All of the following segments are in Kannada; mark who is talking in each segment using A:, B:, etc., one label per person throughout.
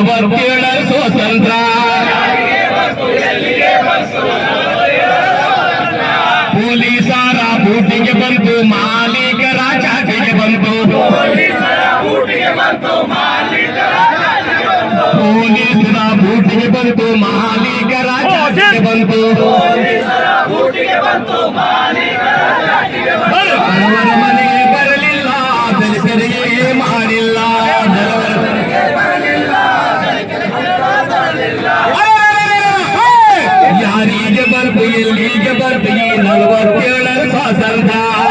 A: ಈ ನಲವತ್ತೇಳರ ಸ್ವಾತಂತ್ರ್ಯ ಪೊಲೀಸರ ಬೂಟಿಗೆ ಬಂತು ಮಾಲೀಕರ ಚಾಟಿಗೆ ಬಂತು ಪೊಲೀಸರ ಬೂಟಿಗೆ ಬಂತು ಮಾಲೀಕರ ಚಾಟಿಗೆ ಬಂತು ಬಡವರ ಮನೆಗೆ ಬರಲಿಲ್ಲ ದಲಿತರಿಗೆ ಮಾಡಿಲ್ಲ ಬರ್ತು ಈ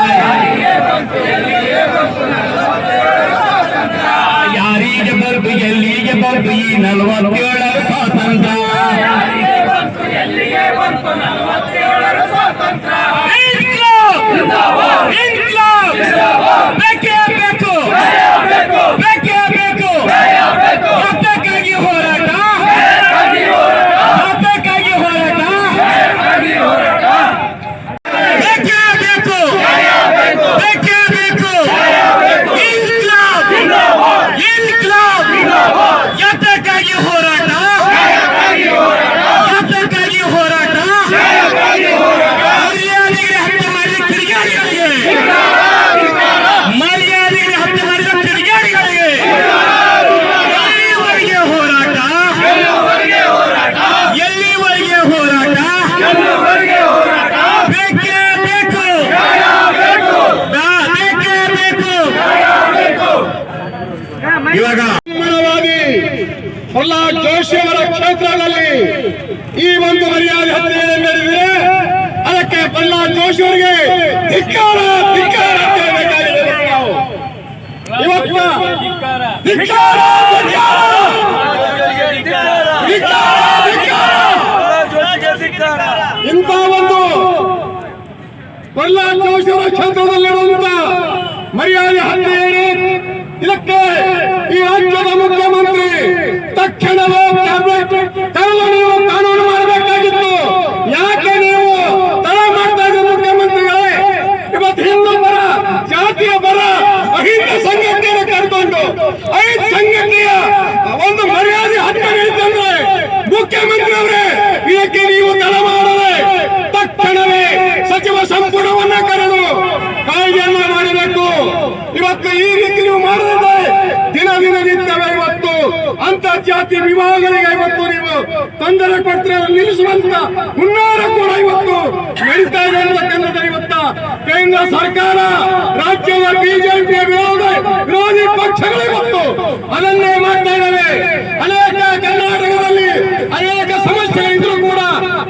A: ಈ
B: ಒಂದು ಮರ್ಯಾದೆ ಹತ್ಯೆ ನಡೆದಿದೆ ಅದಕ್ಕೆ ಪ್ರಹ್ಲಾದ್ ಜೋಶಿ ಅವರಿಗೆ ಧಿಕ್ಕಾರ ಧಿಕ್ಕಾರ. ಇವತ್ತು ಧಿಕ್ಕಾರ! ಇಂಥ ಒಂದು ಪ್ರಹ್ಲಾದ್ ಜೋಶಿ ಅವರ ಕ್ಷೇತ್ರದಲ್ಲಿರುವಂತ ಮರ್ಯಾದೆ ಹತ್ಯೆ? ಇದಕ್ಕೆ ಈ ರಾಜ್ಯದ ಮುಖ್ಯಮಂತ್ರಿ ತಕ್ಷಣವೇ ಕ್ಯಾಬಿನೆಟ್ ತೆರಳು ನೀವು ಕಾನೂನು ಮಾಡಬೇಕಾಗಿತ್ತು ಯಾಕೆ ನೀವು ತಡ ಮಾಡ್ತಾ ಇದ್ದೀರಿ ಮುಖ್ಯಮಂತ್ರಿಗಳೇ ಇವತ್ತು ಹಿಂದೂ ಪರ ಜಾತಿಯ ಪರ ಅಹಿಂದ ಸಂಘಟನೆಯನ್ನು ಕರ್ಕೊಂಡು ಐದು ಸಂಘಟನೆಯ ಒಂದು ಮರ್ಯಾದೆ ಹತ್ಯೆ ನಡೀತಂದ್ರೆ ಮುಖ್ಯಮಂತ್ರಿ ಅವರೇ ಇದಕ್ಕೆ ನೀವು ತಡ ಮಾಡದೆ ತಕ್ಷಣವೇ ಸಚಿವ ಸಂಪುಟವನ್ನ ಕರೆದು ಕಾಯ್ದೆಯನ್ನ ಮಾಡಬೇಕು ಇವತ್ತು ಈ ರೀತಿ ನೀವು ಮಾಡದಿದ್ದರೆ ದಿನ ದಿನ ನಿಂತವೆ ಇವತ್ತು ಅಂತರ್ಜಾತಿ ವಿವಾಹಗಳಿಗೆ ಇವತ್ತು ನೀವು ತೊಂದರೆ ಕೊಟ್ಟರೆ ನಿಲ್ಲಿಸುವಂತ ಹುನ್ನಾರ ಕೂಡ ಇವತ್ತು ನಡೀತಾ ಇದೆ ಅನ್ನತಕ್ಕಂಥದ್ದು ಇವತ್ತ. ಕೇಂದ್ರ ಸರ್ಕಾರ, ರಾಜ್ಯದ ಬಿಜೆಪಿಯ ವಿರೋಧ, ವಿರೋಧಿ ಪಕ್ಷಗಳು ಇವತ್ತು ಅದನ್ನೇ ಮಾಡ್ತಾ ಇದ್ದಾವೆ. ಅನೇಕ ಕರ್ನಾಟಕದಲ್ಲಿ ಅನೇಕ ಸಮಸ್ಯೆಗಳಿದ್ರು ಕೂಡ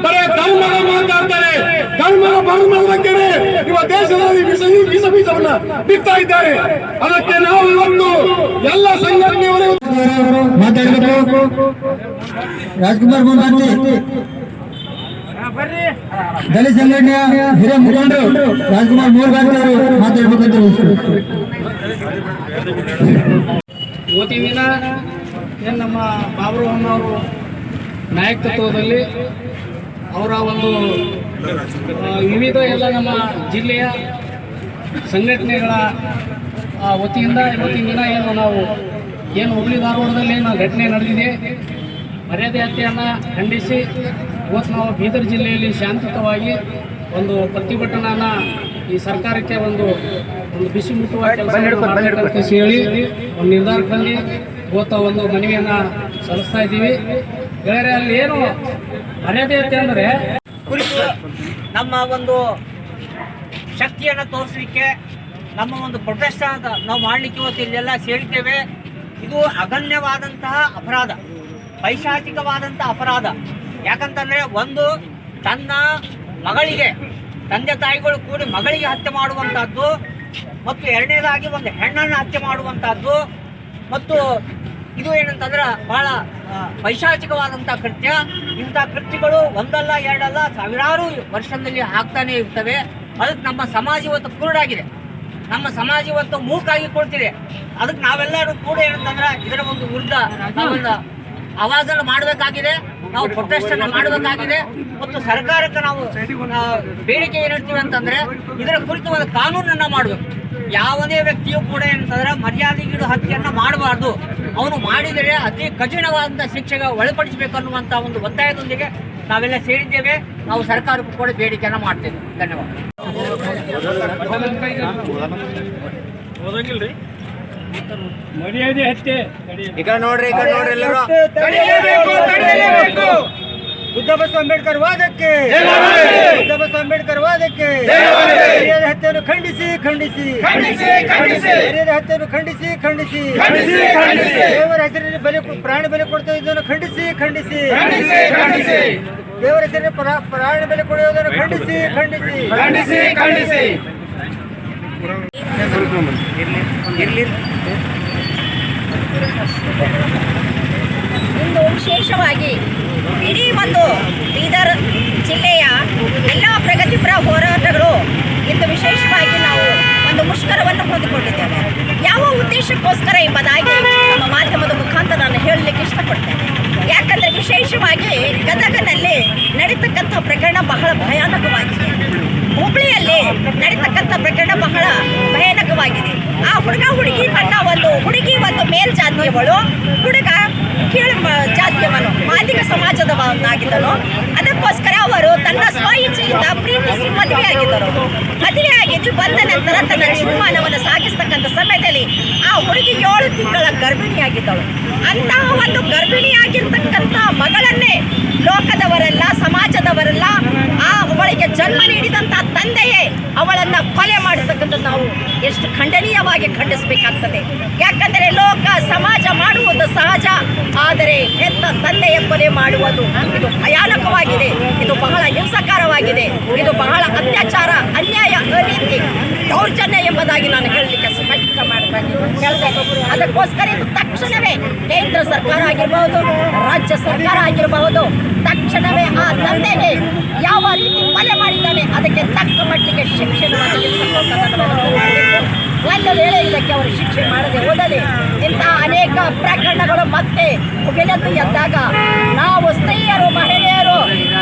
B: ಬರೇ ಧರ್ಮದ ಮಾತಾಡ್ತಾರೆ. ಧರ್ಮದ ಧರ್ಮದ ಬಗ್ಗೆ ದೇಶದಲ್ಲಿ ವಿಷ ವಿಷ ಬೀಜವನ್ನ ಬಿತ್ತಾ ಇದ್ದಾರೆ. ಅದಕ್ಕೆ ನಾವು ಇವತ್ತು
A: ಮಾತಾಡಬೇಕು. ರಾಜ್ಕುಮಾರ್ ದಲಿತ ಸಂಘಟನೆಯ ಹಿರಿಯ ಮುಖಂಡರು ರಾಜ್ಕುಮಾರ್ ಮೂರ್ಗಾಂತಿ ಅವರು ಮಾತಾಡಬೇಕಂತ
C: ಇವತ್ತಿನ ದಿನ ನಮ್ಮ ಬಾಬರು ಅವರು ನಾಯಕತ್ವದಲ್ಲಿ ಅವರ ಒಂದು ವಿವಿಧ ಎಲ್ಲ ನಮ್ಮ ಜಿಲ್ಲೆಯ ಸಂಘಟನೆಗಳ ವತಿಯಿಂದ ಇವತ್ತಿನ ದಿನ ಏನು ನಾವು ಏನು ಹುಬ್ಳಿ ಧಾರವಾಡದಲ್ಲಿ ಏನು ಘಟನೆ ನಡೆದಿದೆ ಮರ್ಯಾದೆ ಹತ್ಯೆಯನ್ನು ಖಂಡಿಸಿ ಇವತ್ತು ನಾವು ಬೀದರ್ ಜಿಲ್ಲೆಯಲ್ಲಿ ಶಾಂತಿಯುತವಾಗಿ ಒಂದು ಪ್ರತಿಭಟನಾನ ಈ ಸರ್ಕಾರಕ್ಕೆ ಒಂದು ಒಂದು ಬಿಸಿ ಮುಟ್ಟುವ ಕೆಲಸ ಹೇಳಿ ಒಂದು ನಿರ್ಧಾರದಲ್ಲಿ ಬಂದು ಇವತ್ತು ಒಂದು ಮನವಿಯನ್ನು ಸಲ್ಲಿಸ್ತಾ ಇದ್ದೀವಿ. ಬೇರೆ ಅಲ್ಲಿ ಏನು ಮರ್ಯಾದೆ ಹತ್ಯೆ ಅಂದರೆ
D: ಕುರಿತು ನಮ್ಮ ಒಂದು ಶಕ್ತಿಯನ್ನು ತೋರಿಸಲಿಕ್ಕೆ ನಮ್ಮ ಒಂದು ಪ್ರೊಟೆಸ್ಟ್ ನಾವು ಮಾಡಲಿಕ್ಕೆ ಇವತ್ತು ಇಲ್ಲೆಲ್ಲ ಸೇರಿದ್ದೇವೆ. ಇದು ಅಗಣ್ಯವಾದಂತಹ ಅಪರಾಧ, ಪೈಶಾಚಿಕವಾದಂತಹ ಅಪರಾಧ. ಯಾಕಂತಂದ್ರೆ ಒಂದು ತನ್ನ ಮಗಳಿಗೆ, ತಂದೆ ತಾಯಿಗಳು ಕೂಡಿ ಮಗಳಿಗೆ ಹತ್ಯೆ ಮಾಡುವಂತಹದ್ದು, ಮತ್ತು ಎರಡನೇದಾಗಿ ಒಂದು ಹೆಣ್ಣನ್ನು ಹತ್ಯೆ ಮಾಡುವಂತಹದ್ದು, ಮತ್ತು ಇದು ಏನಂತಂದ್ರೆ ಬಹಳ ಪೈಶಾಚಿಕವಾದಂಥ ಕೃತ್ಯ. ಇಂಥ ಕೃತ್ಯಗಳು ಒಂದಲ್ಲ ಎರಡಲ್ಲ ಸಾವಿರಾರು ವರ್ಷದಲ್ಲಿ ಆಗ್ತಾನೆ ಇರ್ತವೆ. ಅದಕ್ಕೆ ನಮ್ಮ ಸಮಾಜ ಇವತ್ತು ಕುರುಡಾಗಿದೆ. ನಮ್ಮ ಸಮಾಜ ಇವತ್ತು ಮೂಕಾಗಿ ಕೊಡ್ತಿದೆ ಅದಕ್ಕೆ ನಾವೆಲ್ಲರೂ ಕೂಡ ಏನಂತಂದ್ರೆ ಇದರ ಒಂದು ವಿರುದ್ಧ ನಾವೊಂದು ಆವಾಜನ್ನು ಮಾಡಬೇಕಾಗಿದೆ. ನಾವು ಪ್ರೊಟೆಸ್ಟ್ ಅನ್ನು ಮಾಡಬೇಕಾಗಿದೆ. ಮತ್ತು ಸರ್ಕಾರಕ್ಕೆ ನಾವು ಬೇಡಿಕೆ ಹೇಳ್ತೀವಿ ಅಂತಂದ್ರೆ ಇದರ ಕುರಿತು ಒಂದು ಕಾನೂನನ್ನ ಮಾಡಬೇಕು. ಯಾವುದೇ ವ್ಯಕ್ತಿಯು ಕೂಡ ಏನಂತಂದ್ರೆ ಮರ್ಯಾದೆಗೀಡು ಹತ್ಯೆಯನ್ನ ಮಾಡಬಾರ್ದು. ಅವನು ಮಾಡಿದರೆ ಅತಿ ಕಠಿಣವಾದಂಥ ಶಿಕ್ಷೆಗೆ ಒಳಪಡಿಸಬೇಕು ಅನ್ನುವಂಥ ಒಂದು ಒತ್ತಾಯದೊಂದಿಗೆ ನಾವೆಲ್ಲ ಸೇರಿದ್ದೇವೆ. ನಾವು ಸರ್ಕಾರಕ್ಕೂ ಕೂಡ ಬೇಡಿಕೆಯನ್ನ ಮಾಡ್ತೇವೆ. ಧನ್ಯವಾದ.
C: ಮರ್ಯಾದೆ ಹತ್ಯೆ.
D: ಈಗ ನೋಡ್ರಿ ಈಗ ನೋಡ್ರಿ ಎಲ್ಲರೂ. ಬುದ್ಧ ಬಸವ ಅಂಬೇಡ್ಕರ್ ವಾದಕ್ಕೆ. ಬುದ್ಧ ಬಸವ ಅಂಬೇಡ್ಕರ್ ವಾದಕ್ಕೆ.
E: ಜಯವಾಗಲಿ.
D: ಮರ್ಯಾದೆ ಹತ್ಯೆಯನ್ನು ಖಂಡಿಸಿ ಖಂಡಿಸಿ.
E: ಖಂಡಿಸಿ ಖಂಡಿಸಿ.
D: ಮರ್ಯಾದೆ ಹತ್ಯೆಯನ್ನು ಖಂಡಿಸಿ ಖಂಡಿಸಿ.
E: ಖಂಡಿಸಿ ಖಂಡಿಸಿ.
D: ದೇವರ ಹೆಸರಿನಲ್ಲಿ ಬಲಿ ಪ್ರಾಣ ಬೆಲೆ ಕೊಡ್ತಾ ಇದ್ದನ್ನು ಖಂಡಿಸಿ ಖಂಡಿಸಿ.
E: ಖಂಡಿಸಿ ಖಂಡಿಸಿ.
D: ದೇವರ ಹೆಸರಿನ ಪ್ರಾ- ಪ್ರಾಣ ಬೆಲೆ ಕೊಡುವುದನ್ನು ಖಂಡಿಸಿ ಖಂಡಿಸಿ.
E: ಖಂಡಿಸಿ ಖಂಡಿಸಿ.
F: ಇಂದು ವಿಶೇಷವಾಗಿ ಇಡೀ ಒಂದು ಬೀದರ್ ಜಿಲ್ಲೆಯ ಎಲ್ಲ ಪ್ರಗತಿಪರ ಹೋರಾಟಗಳು ಇಂದು ವಿಶೇಷವಾಗಿ ನಾವು ಒಂದು ಮುಷ್ಕರವನ್ನು ಹೊಂದಿಕೊಂಡಿದ್ದೇವೆ ಯಾವ ಉದ್ದೇಶಕ್ಕೋಸ್ಕರ ಎಂಬುದಾಗಿ ನಮ್ಮ ಮಾಧ್ಯಮದ ಮುಖಾಂತರ ನಾನು ಹೇಳಲಿಕ್ಕೆ ಇಷ್ಟಪಡ್ತೇನೆ. ಯಾಕಂದರೆ ವಿಶೇಷವಾಗಿ ಗದಗನಲ್ಲಿ ನಡೀತಕ್ಕಂಥ ಪ್ರಕರಣ ಬಹಳ ಭಯಾನಕವಾಗಿದೆ. ಹುಬ್ಬಳ್ಳಿಯಲ್ಲಿ ನಡೀತಕ್ಕಂಥ ಪ್ರಕರಣ ಬಹಳ ಭಯಾನಕವಾಗಿದೆ ಆ ಹುಡುಗ, ಹುಡುಗಿ ತನ್ನ ಒಂದು ಹುಡುಗಿ ಒಂದು ಮೇಲ್ಜಾತಿಯವಳು ಹುಡುಗ ಕೀಳು ಜಾತಿಯವನು ಮಾದಿಕ ಸಮಾಜದವನಾಗಿದ್ದನು. ಅದಕ್ಕೋಸ್ಕರ ಅವರು ತನ್ನ ಸ್ವ ಇಚ್ಛೆಯಿಂದ ಪ್ರೀತಿಸಿ ಮದುವೆಯಾಗಿದ್ದರು ಮದುವೆಯಾಗಿದ್ದು ಬಂದ ನಂತರ ತನ್ನ ಜೀವಮಾನವನ್ನು ಸಾಗಿಸ್ತಕ್ಕಂಥ ಸಮಯದಲ್ಲಿ ಆ ಹುಡುಗಿ ಏಳು ತಿಂಗಳ ಗರ್ಭಿಣಿಯಾಗಿದ್ದಳು. ಅಂತಹ ಒಂದು ಗರ್ಭಿಣಿಯಾಗಿರ್ತಕ್ಕಂಥ ಮಗಳನ್ನೇ ಲೋಕದವರೆಲ್ಲ, ಸಮಾಜದವರೆಲ್ಲ ಜನ್ಮ ನೀಡಿದಂಥ ತಂದೆಯೇ ಅವಳನ್ನ ಕೊಲೆ ಮಾಡತಕ್ಕಂಥ ನಾವು ಎಷ್ಟು ಖಂಡನೀಯವಾಗಿ ಖಂಡಿಸಬೇಕಾಗ್ತದೆ. ಯಾಕಂದರೆ ಲೋಕ, ಸಮಾಜ ಮಾಡುವುದು ಸಹಜ. ಆದರೆ ಹೆತ್ತ ತಂದೆಯ ಕೊಲೆ ಮಾಡುವುದು ಇದು ಭಯಾನಕವಾಗಿದೆ. ಇದು ಬಹಳ ಹಿಂಸಕಾರವಾಗಿದೆ. ಇದು ಬಹಳ ಅತ್ಯಾಚಾರ, ಅನ್ಯಾಯ, ಅನೀತಿ, ದೌರ್ಜನ್ಯ ಎಂಬುದಾಗಿ ನಾನು ಹೇಳಲಿಕ್ಕೆ ಸ್ಪಷ್ಟ ಮಾಡ್ತೇನೆ. ಅದಕ್ಕೋಸ್ಕರ ಇದು ತಕ್ಷಣವೇ ಕೇಂದ್ರ ಸರ್ಕಾರ ಆಗಿರಬಹುದು, ರಾಜ್ಯ ಸರ್ಕಾರ ಆಗಿರಬಹುದು, ತಕ್ಷಣವೇ ಆ ತಂದೆಗೆ ಯಾವ ರೀತಿ ಕೊಲೆ ಅದಕ್ಕೆ ತಕ್ಕ ಮಟ್ಟಿಗೆ ಮಾಡಬೇಕು. ಒಂದು ವೇಳೆ ಇದಕ್ಕೆ ಅವರು ಶಿಕ್ಷೆ ಮಾಡದೆ ಹೋದರೆ ಇಂತಹ ಅನೇಕ ಪ್ರಕರಣಗಳು ಮತ್ತೆ ಬೆಳೆದು ಎದ್ದಾಗ ನಾವು ಸ್ತ್ರೀಯರು ಮಹಿಳೆಯರು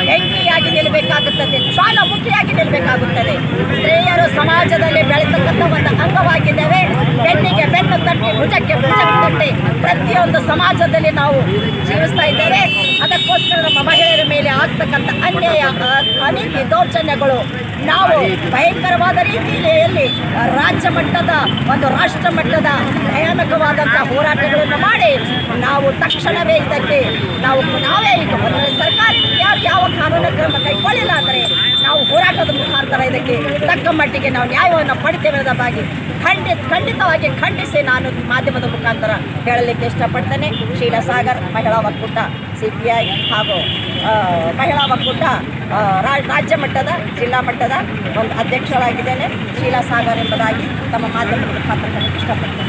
F: ಬೆಂಕಿಯಾಗಿ ನಿಲ್ಲಬೇಕಾಗುತ್ತದೆ? ಜ್ವಾಲಾಮುಖಿಯಾಗಿ ನಿಲ್ಲಬೇಕಾಗುತ್ತದೆ. ಸ್ತ್ರೀಯರು ಸಮಾಜದಲ್ಲಿ ಬೆಳೆತಕ್ಕಂಥ ಒಂದು ಅಂಗವಾಗಿದ್ದೇವೆ. ಬೆನ್ನಿಗೆ ಬೆನ್ನು ತಟ್ಟಿ, ಭುಜಕ್ಕೆ ಭುಜ ತಟ್ಟಿ ಪ್ರತಿಯೊಂದು ಸಮಾಜದಲ್ಲಿ ನಾವು ಜೀವಿಸ್ತಾ ಇದ್ದೇವೆ. ಅದಕ್ಕೋಸ್ಕರ ನಮ್ಮ ಮಹಿಳೆಯರ ಮೇಲೆ ಆಗ್ತಕ್ಕಂಥ ಅನ್ಯಾಯ ಅನೀತಿ, ದೌರ್ಜನ್ಯಗಳು ನಾವು ಭಯಂಕರವಾದ ರೀತಿಯಲ್ಲಿ ರಾಜ್ಯ ಮಟ್ಟದ, ಒಂದು ರಾಷ್ಟ್ರ ಮಟ್ಟದ ಭಯಾನಕವಾದಂಥ ಹೋರಾಟಗಳನ್ನು ಮಾಡಿ ನಾವು ತಕ್ಷಣವೇ ಇದಕ್ಕೆ ನಾವು ನಾವೇ ಈಗ ಒಂದು ಸರ್ಕಾರ ಯಾವ ಕಾನೂನು ಕ್ರಮ ಕೈಗೊಳ್ಳಿಲ್ಲ ಅಂದರೆ ನಾವು ಹೋರಾಟದ ಮುಖಾಂತರ ಇದಕ್ಕೆ ತಕ್ಕ ಮಟ್ಟಿಗೆ ನಾವು ನ್ಯಾಯವನ್ನು ಪಡಿತೇವೆ ಅನ್ನೋದಾಗಿ ಖಂಡಿತ ಖಂಡಿತವಾಗಿ ಖಂಡಿಸಿ ನಾನು ಮಾಧ್ಯಮದ ಮುಖಾಂತರ ಹೇಳಲಿಕ್ಕೆ ಇಷ್ಟಪಡ್ತೇನೆ. ಶೀಲಸಾಗರ್ ಮಹಿಳಾ ಒಕ್ಕೂಟ ಸಿ ಪಿ ಐ ಹಾಗೂ ಮಹಿಳಾ ಒಕ್ಕೂಟ ರಾಜ್ಯ ಮಟ್ಟದ, ಜಿಲ್ಲಾ ಮಟ್ಟದ ಒಂದು ಅಧ್ಯಕ್ಷರಾಗಿದ್ದೇನೆ. ಶೀಲಾ ಸಾಗರ್ ಎಂಬುದಾಗಿ ತಮ್ಮ ಮಾಧ್ಯಮದ ಮುಖಾಂತರ ಇಷ್ಟಪಡ್ತೇನೆ.